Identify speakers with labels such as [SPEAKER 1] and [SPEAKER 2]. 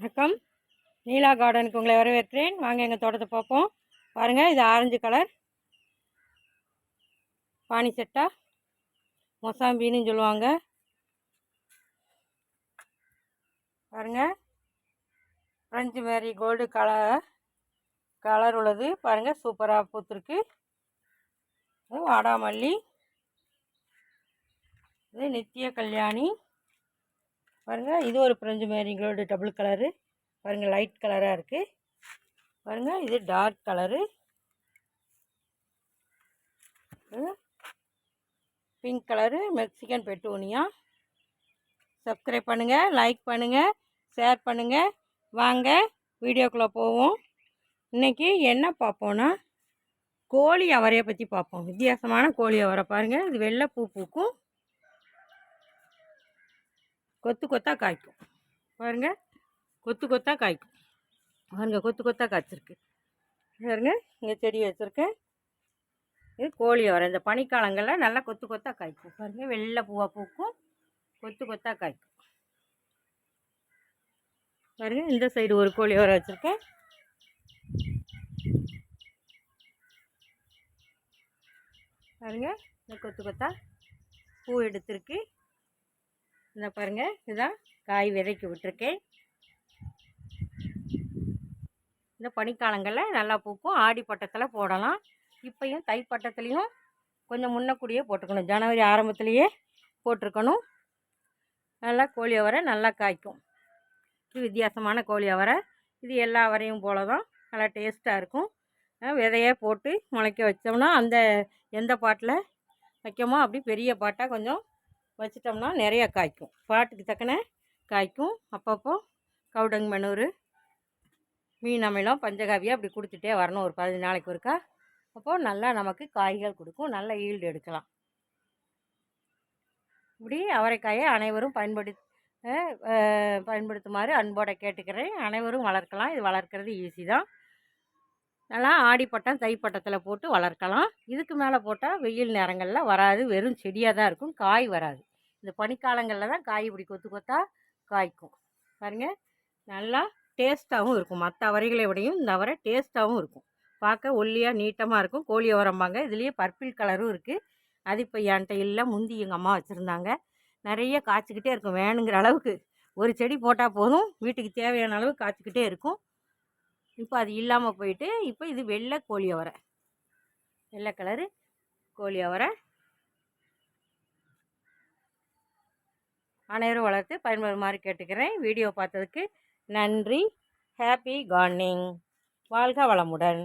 [SPEAKER 1] வணக்கம். நீலா கார்டனுக்கு உங்களை வரவேற்கிறேன். வாங்க எங்கள் தோட்டத்தை பார்ப்போம். பாருங்கள் இது ஆரஞ்சு கலர். பானி செட்டா. மொசாம்பின்னு சொல்லுவாங்க. பாருங்கள் French marigold colour colour உள்ளது. பாருங்கள் சூப்பராக பூத்துருக்கு. இது வாடாமல்லி. இது நித்திய கல்யாணி. பாருங்கள் இது ஒரு பிரெஞ்சு மேரிங்களோட டபுள் கலரு. பாருங்கள் லைட் கலராக இருக்குது பாருங்கள் இது dark colour. Pink colour Mexican petunia. Subscribe பண்ணுங்கள் லைக் பண்ணுங்கள் ஷேர் பண்ணுங்கள் வாங்க வீடியோக்குள்ளே போவோம். இன்றைக்கி என்ன பார்ப்போன்னா கோழி அவரையை பற்றி பார்ப்போம். வித்தியாசமான கோழி அவரை பாருங்கள் இது வெள்ளை பூ பூக்கும். கொத்து கொத்தாக காய்க்கும். பாருங்கள் கொத்து கொத்தாக காய்க்கும். பாருங்கள் கொத்து கொத்தாக காய்ச்சிருக்கு. பாருங்க இங்கே செடி வச்சுருக்கேன். இது கோழி அவரை இந்த பனிக்காலங்களில் நல்லா கொத்து கொத்தாக காய்க்கும். பாருங்கள் வெள்ளை பூவாக பூக்கும் கொத்து கொத்தாக காய்க்கும். பாருங்கள் இந்த சைடு ஒரு கோழி அவரை வச்சுருக்கேன். பாருங்கள் இந்த கொத்து கொத்தா பூ எடுத்திருக்கு. இந்த பாருங்கள் இதுதான் காய் விதைக்கு விட்டுருக்கேன். இந்த பனிக்காலங்களில் நல்லா பூக்கும். ஆடி பட்டத்தில் போடலாம். இப்போயும் தை பட்டத்துலேயும் கொஞ்சம் முன்னக்கூடியே போட்டுக்கணும். ஜனவரி ஆரம்பத்துலேயே போட்டிருக்கணும். நல்லா கோழி அவரை நல்லா காய்க்கும். இது வித்தியாசமான கோழி அவரை. இது எல்லா அவரையும் போல தான் நல்லா டேஸ்ட்டாக இருக்கும். விதையே போட்டு முளைக்க வச்சோம்னா அந்த எந்த பாட்டில் வைக்கமோ அப்படி பெரிய பாட்டாக கொஞ்சம் வச்சிட்டோம்னா நிறையா காய்க்கும். பாட்டுக்கு தக்கன காய்க்கும். அப்பப்போ கவுடங் மணூர் மீன் அமிலம் பஞ்சகாவியாக அப்படி கொடுத்துட்டே வரணும். ஒரு பதினஞ்சு நாளைக்கு ஒருக்கா. அப்போது நல்லா நமக்கு காய்கள் கொடுக்கும். நல்ல ஈல்டு எடுக்கலாம். இப்படி அவரைக்காயை அனைவரும் பயன்படுத்தி பயன்படுத்துமாறு அன்போடு கேட்டுக்கிறேன். அனைவரும் வளர்க்கலாம். இது வளர்க்குறது ஈஸி தான். நல்லா ஆடிப்பட்டம் தைப்பட்டத்தில் போட்டு வளர்க்கலாம். இதுக்கு மேலே போட்டால் வெயில் நேரங்களில் வராது. வெறும் செடியாக தான் இருக்கும். காய் வராது. இந்த பனிக்காலங்களில் தான் காய் இப்படி கொத்து கொத்தாக காய்க்கும். பாருங்கள் நல்லா டேஸ்ட்டாகவும் இருக்கும். மற்ற அவரைகளை விடையும் இந்த அவரை டேஸ்ட்டாகவும் இருக்கும். பார்க்க ஒல்லியாக நீட்டமாக இருக்கும். கோழி உரம்பாங்க இதுலேயே பர்பிள் கலரும் இருக்குது அது இப்போ என்கிட்ட இல்லை. முந்தி எங்கள் அம்மா வச்சுருந்தாங்க. நிறைய காய்ச்சிக்கிட்டே இருக்கும். வேணுங்கிற அளவுக்கு. ஒரு செடி போட்டால் போதும். வீட்டுக்கு தேவையான அளவு காய்ச்சிக்கிட்டே இருக்கும். இப்போ அது இல்லாமல் போயிட்டு இப்போ இது வெள்ளை கோழி அவரை வெள்ளை கலரு கோழி அவரை அனைவரும் வளர்த்து பயன்படுமாறு கேட்டுக்கிறேன். வீடியோ பார்த்ததுக்கு நன்றி. ஹாப்பி கார்டனிங் வாழ்க வளமுடன்.